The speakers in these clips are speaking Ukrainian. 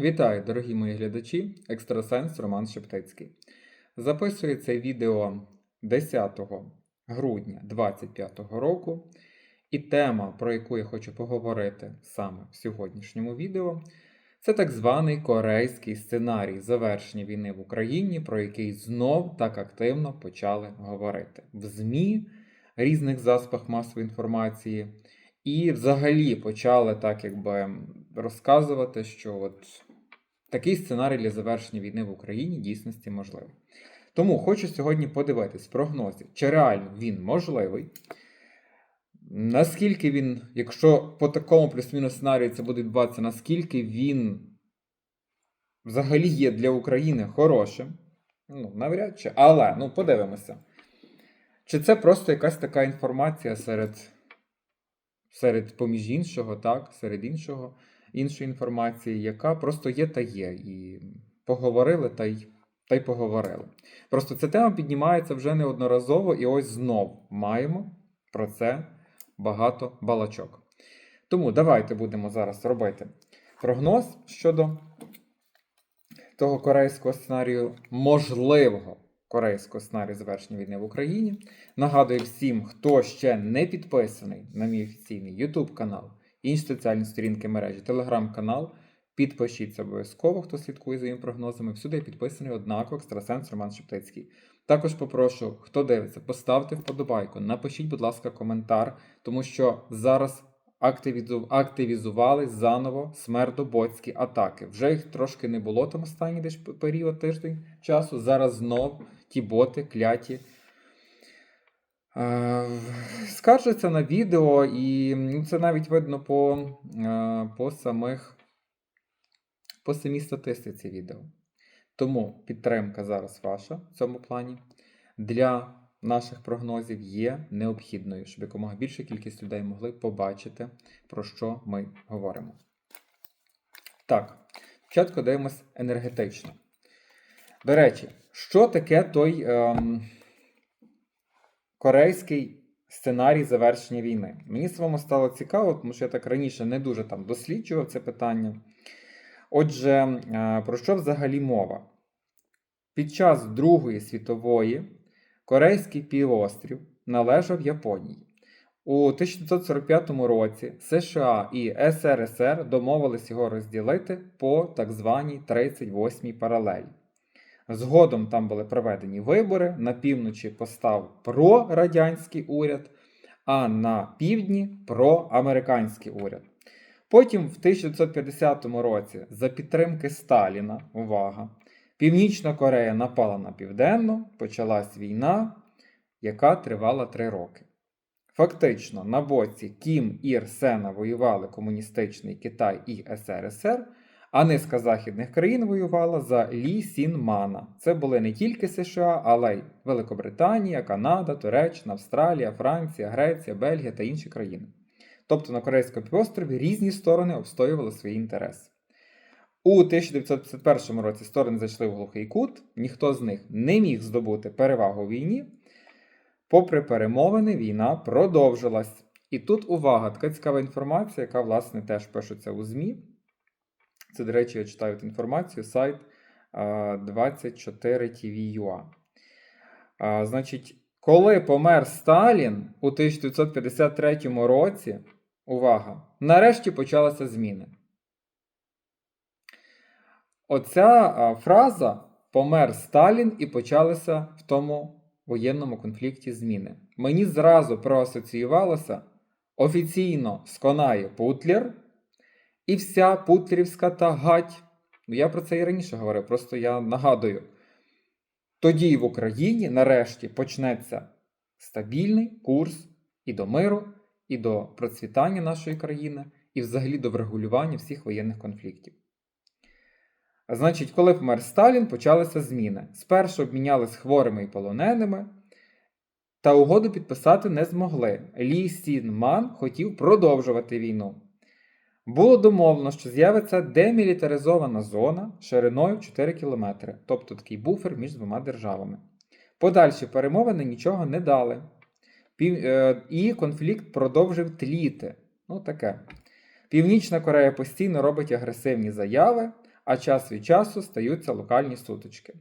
Вітаю, дорогі мої глядачі, екстрасенс Роман Шептицький. Записую це відео 10 грудня 2025 року, і тема, про яку я хочу поговорити саме в сьогоднішньому відео, це так званий корейський сценарій завершення війни в Україні, про який знов так активно почали говорити в ЗМІ, різних засобах масової інформації. І взагалі почали так якби розказувати, що от такий сценарій для завершення війни в Україні дійсності можливий. Тому хочу сьогодні подивитись прогнози, чи реально він можливий. Наскільки він, якщо по такому плюс-мінус сценарію це буде відбуватися, наскільки він взагалі є для України хорошим? Ну, навряд чи. Але ну подивимося. Чи це просто якась така інформація серед серед поміж іншого, так, серед іншого, іншої інформації, яка просто є та є. І поговорили та й, та й поговорили. Просто ця тема піднімається вже неодноразово, і ось знов маємо про це багато балачок. Тому давайте будемо зараз робити прогноз щодо того корейського сценарію, можливого корейського сценарію завершення війни в Україні. Нагадую всім, хто ще не підписаний на мій офіційний YouTube канал, інші соціальні сторінки мережі, телеграм-канал. Підпишіться обов'язково, хто слідкує за моїми прогнозами. Всюди я підписаний однаково екстрасенс Роман Шептицький. Також попрошу, хто дивиться, поставте вподобайку, напишіть, будь ласка, коментар, тому що зараз активізу... активізували заново смердоботські атаки. Вже їх трошки не було там останній десь період тиждень часу. Зараз знов ті боти кляті. Е, Скаржаться на відео, і ну, це навіть видно по, е, по самих по самій статистиці відео. Тому підтримка зараз ваша в цьому плані для наших прогнозів є необхідною, щоб якомога більша кількість людей могли побачити, про що ми говоримо. Так, спочатку дивимось енергетично. До речі, що таке той ем, корейський сценарій завершення війни? Мені самому стало цікаво, тому що я так раніше не дуже там досліджував це питання. Отже, е, про що взагалі мова? Під час Другої світової Корейський півострів належав Японії. У 1945 році США і СРСР домовились його розділити по так званій 38-й паралелі. Згодом там були проведені вибори. На півночі постав прорадянський уряд, а на півдні проамериканський уряд. Потім, в 1950 році, за підтримки Сталіна, увага, Північна Корея напала на Південну, почалась війна, яка тривала три роки. Фактично, на боці Кім Ір Сена воювали комуністичний Китай і СРСР, а низка західних країн воювала за Лі Сін Мана. Це були не тільки США, але й Великобританія, Канада, Туреччина, Австралія, Франція, Греція, Бельгія та інші країни. Тобто на Корейському півострові різні сторони обстоювали свої інтереси. У 1951 році сторони зайшли в глухий кут, ніхто з них не міг здобути перевагу у війні. Попри перемовини, війна продовжилась. І тут увага, така цікава інформація, яка, власне, теж пишеться у ЗМІ. Це, до речі, я читаю інформацію, сайт 24TV.ua. Значить, коли помер Сталін у 1953 році, увага, нарешті почалися зміни. Оця фраза помер Сталін і почалися в тому воєнному конфлікті зміни. Мені зразу проасоціювалося офіційно сконає Путлер і вся Путлерівська та гать. Ну, я про це і раніше говорив, просто я нагадую. Тоді в Україні нарешті почнеться стабільний курс і до миру, і до процвітання нашої країни, і взагалі до врегулювання всіх воєнних конфліктів. Значить, коли помер Сталін, почалися зміни. Спершу обмінялись хворими і полоненими, та угоду підписати не змогли. Лі Сін Ман хотів продовжувати війну. Було домовлено, що з'явиться демілітаризована зона шириною 4 км, тобто такий буфер між двома державами. Подальші перемовини нічого не дали. Е... І конфлікт продовжив тліти. Ну таке. Північна Корея постійно робить агресивні заяви, а час від часу стаються локальні сутички.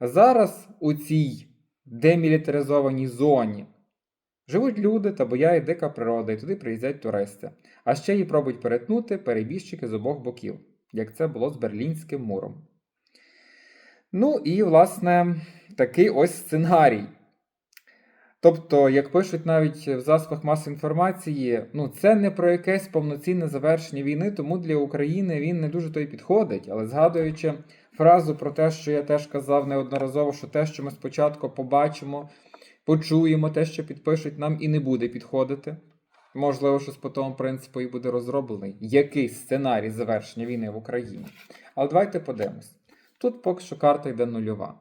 Зараз у цій демілітаризованій зоні живуть люди та бояє дика природа, і туди приїздять туристи. А ще її пробують перетнути перебіжчики з обох боків, як це було з Берлінським муром. Ну і, власне, такий ось сценарій. Тобто, як пишуть навіть в засобах масової інформації, ну це не про якесь повноцінне завершення війни, тому для України він не дуже то й підходить. Але згадуючи фразу про те, що я теж казав неодноразово, що те, що ми спочатку побачимо, почуємо, те, що підпишуть, нам і не буде підходити. Можливо, що по тому принципу і буде розроблений якийсь сценарій завершення війни в Україні. Але давайте подивимось. Тут поки що карта йде нульова.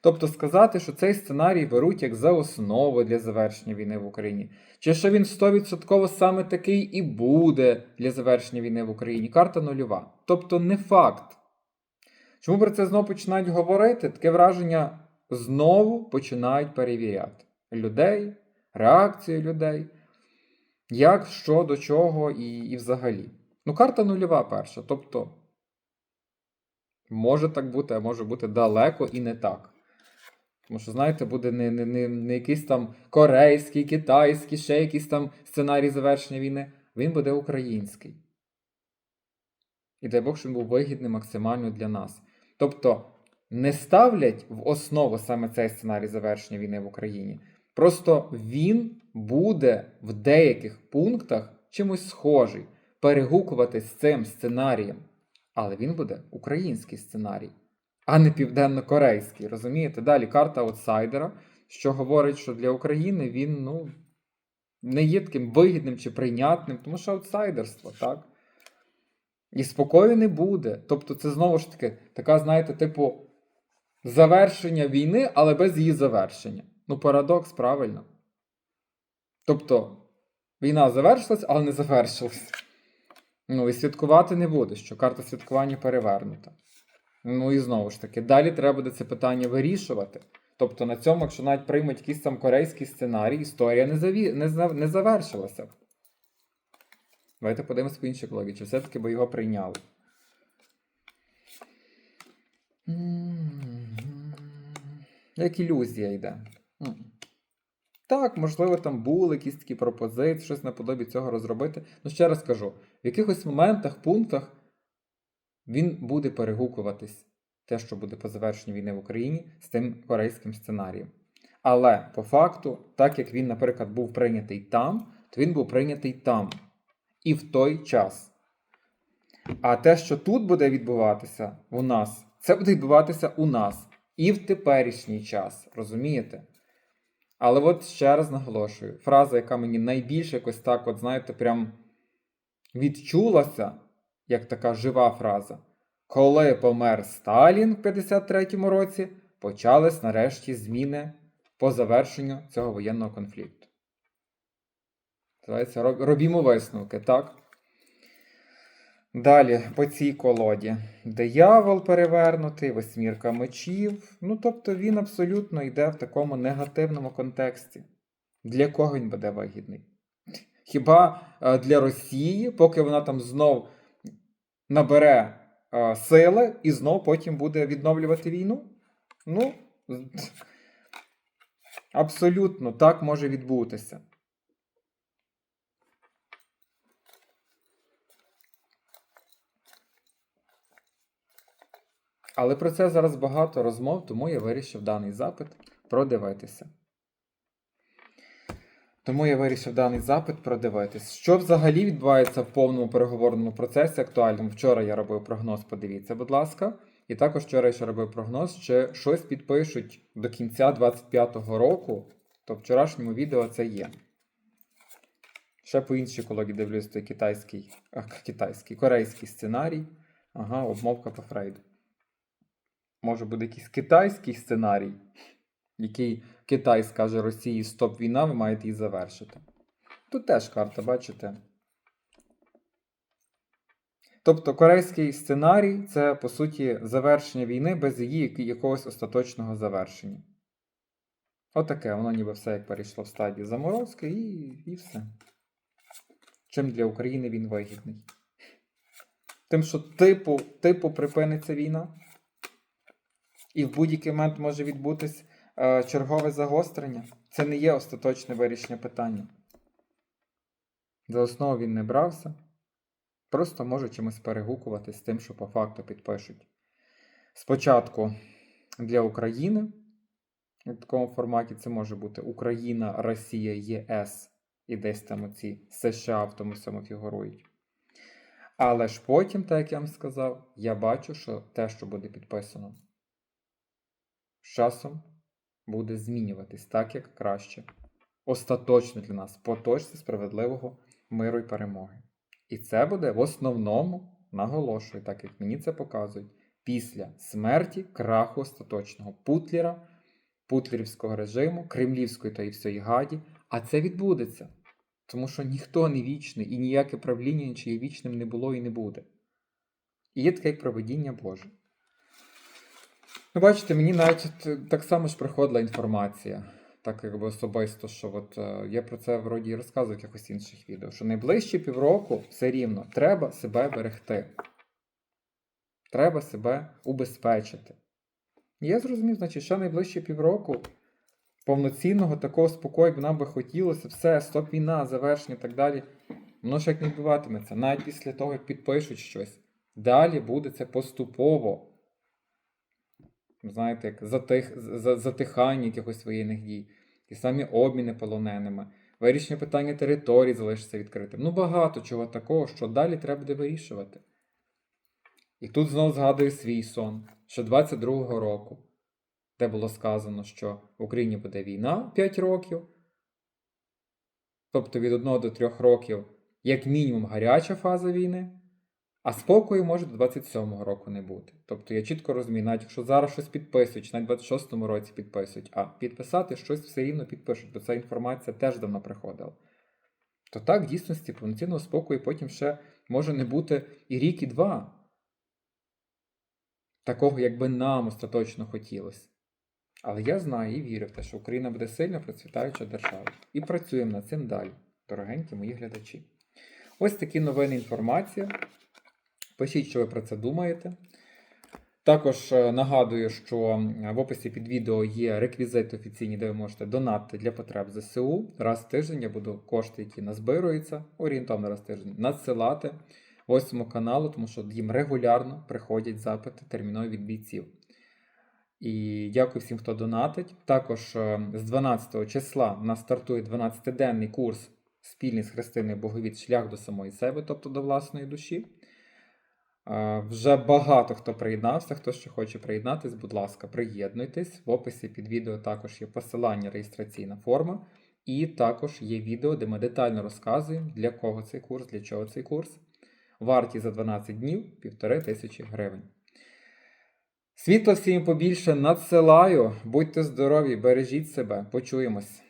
Тобто сказати, що цей сценарій беруть як за основу для завершення війни в Україні, чи що він 100% саме такий і буде для завершення війни в Україні. Карта нульова. Тобто не факт. Чому про це знову починають говорити? Таке враження знову починають перевіряти людей, реакцію людей, як, що, до чого і, і взагалі. Ну, карта нульова перша. Тобто, може так бути, а може бути далеко і не так. Тому що, знаєте, буде не, не, не, не якийсь там корейський, китайський, ще якийсь там сценарій завершення війни. Він буде український. І дай Бог, щоб він був вигідний максимально для нас. Тобто не ставлять в основу саме цей сценарій завершення війни в Україні. Просто він буде в деяких пунктах чимось схожий, перегукуватись з цим сценарієм. Але він буде український сценарій, а не південно-корейський. Розумієте? Далі карта аутсайдера, що говорить, що для України він ну, не є таким вигідним чи прийнятним, тому що аутсайдерство, так? І спокою не буде. Тобто, це знову ж таки така, знаєте, типу, завершення війни, але без її завершення. Ну, парадокс, правильно. Тобто, війна завершилась, але не завершилась. Ну, і святкувати не буде, що карта святкування перевернута. Ну і знову ж таки, далі треба буде це питання вирішувати. Тобто на цьому, якщо навіть приймуть якийсь там корейський сценарій, історія не, заві... не, за... не завершилася. Давайте подивимося по іншій чи все-таки би його прийняли. Як ілюзія йде. Так, можливо, там були якісь такі пропозиції, щось наподобі цього розробити. Ну, ще раз кажу, в якихось моментах, пунктах він буде перегукуватись, те, що буде по завершенню війни в Україні, з тим корейським сценарієм. Але по факту, так як він, наприклад, був прийнятий там, то він був прийнятий там і в той час. А те, що тут буде відбуватися у нас, це буде відбуватися у нас і в теперішній час. Розумієте? Але от ще раз наголошую: фраза, яка мені найбільше якось так, от знаєте, прям відчулася, як така жива фраза. Коли помер Сталін в 53-му році, почались нарешті зміни по завершенню цього воєнного конфлікту. Робімо висновки, так? Далі по цій колоді. Диявол перевернутий, восьмірка мечів. Ну, тобто він абсолютно йде в такому негативному контексті. Для кого він буде вигідний? Хіба е, для Росії, поки вона там знов набере е, сили і знов потім буде відновлювати війну? Ну, абсолютно так може відбутися. Але про це зараз багато розмов, тому я вирішив даний запит продивитися. Тому я вирішив даний запит продивитись. Що взагалі відбувається в повному переговорному процесі актуальному? Вчора я робив прогноз, подивіться, будь ласка. І також вчора я ще робив прогноз, чи щось підпишуть до кінця 25-го року, то вчорашньому відео це є. Ще по іншій колоді дивлюсь той китайський, китайський, корейський сценарій. Ага, обмовка по Фрейду. Може буде якийсь китайський сценарій, який Китай скаже Росії Стоп війна, ви маєте її завершити. Тут теж карта, бачите? Тобто корейський сценарій це, по суті, завершення війни без її якогось остаточного завершення. Отаке, воно ніби все як перейшло в стадію заморозки і, і все. Чим для України він вигідний. тим, що типу, типу припиниться війна, і в будь-який момент може відбутись е, чергове загострення. Це не є остаточне вирішення питання. За основу він не брався. Просто може чимось перегукувати з тим, що по факту підпишуть. Спочатку для України в такому форматі це може бути Україна, Росія, ЄС і десь там оці США в тому всьому фігурують. Але ж потім, так як я вам сказав, я бачу, що те, що буде підписано, з часом буде змінюватись так, як краще. Остаточно для нас, по точці справедливого миру і перемоги. І це буде в основному, наголошую, так як мені це показують, після смерті краху остаточного Путлера, путлерівського режиму, кремлівської та і всієї гаді. А це відбудеться. Тому що ніхто не вічний і ніяке правління нічиє вічним не було і не буде. І є таке як проведіння Боже. Ну, бачите, мені навіть так само ж приходила інформація, так якби особисто, що от е, я про це вроді і розказував в якихось інших відео, що найближчі півроку все рівно треба себе берегти. Треба себе убезпечити. І я зрозумів, значить, що найближчі півроку повноцінного такого спокою, як нам би хотілося, все, стоп війна, завершення і так далі. Воно ж як не відбуватиметься, навіть після того, як підпишуть щось. Далі буде це поступово. Знаєте, як затих, за- затихання якихось воєнних дій, ті самі обміни полоненими, вирішення питання територій залишиться відкритим. Ну, багато чого такого, що далі треба буде вирішувати. І тут знову згадую свій сон, що 22-го року, де було сказано, що в Україні буде війна 5 років, тобто від 1 до 3 років, як мінімум, гаряча фаза війни, а спокою може до 27-го року не бути. Тобто я чітко розумію, навіть якщо зараз щось підписують, навіть в 26-му році підписують, а підписати щось все рівно підпишуть, бо ця інформація теж давно приходила. То так, в дійсності, повноцінного спокою потім ще може не бути і рік, і два. Такого, як би нам остаточно хотілося. Але я знаю і вірю в те, що Україна буде сильно процвітаюча держава. І працюємо над цим далі, дорогенькі мої глядачі. Ось такі новини інформація. Пишіть, що ви про це думаєте. Також е, нагадую, що в описі під відео є реквізити офіційні, де ви можете донатити для потреб ЗСУ. Раз в тиждень я буду кошти, які назбируються, орієнтовно раз в тиждень, надсилати восьмому каналу, тому що їм регулярно приходять запити термінові від бійців. І дякую всім, хто донатить. Також е, з 12 числа в нас стартує 12-денний курс спільний з Христиною Боговід Шлях до самої себе, тобто до власної душі. Вже багато хто приєднався. Хто ще хоче приєднатись, будь ласка, приєднуйтесь. В описі під відео також є посилання, реєстраційна форма. І також є відео, де ми детально розказуємо, для кого цей курс, для чого цей курс. Вартість за 12 днів півтори тисячі гривень. Світла всім побільше надсилаю. Будьте здорові, бережіть себе, почуємось.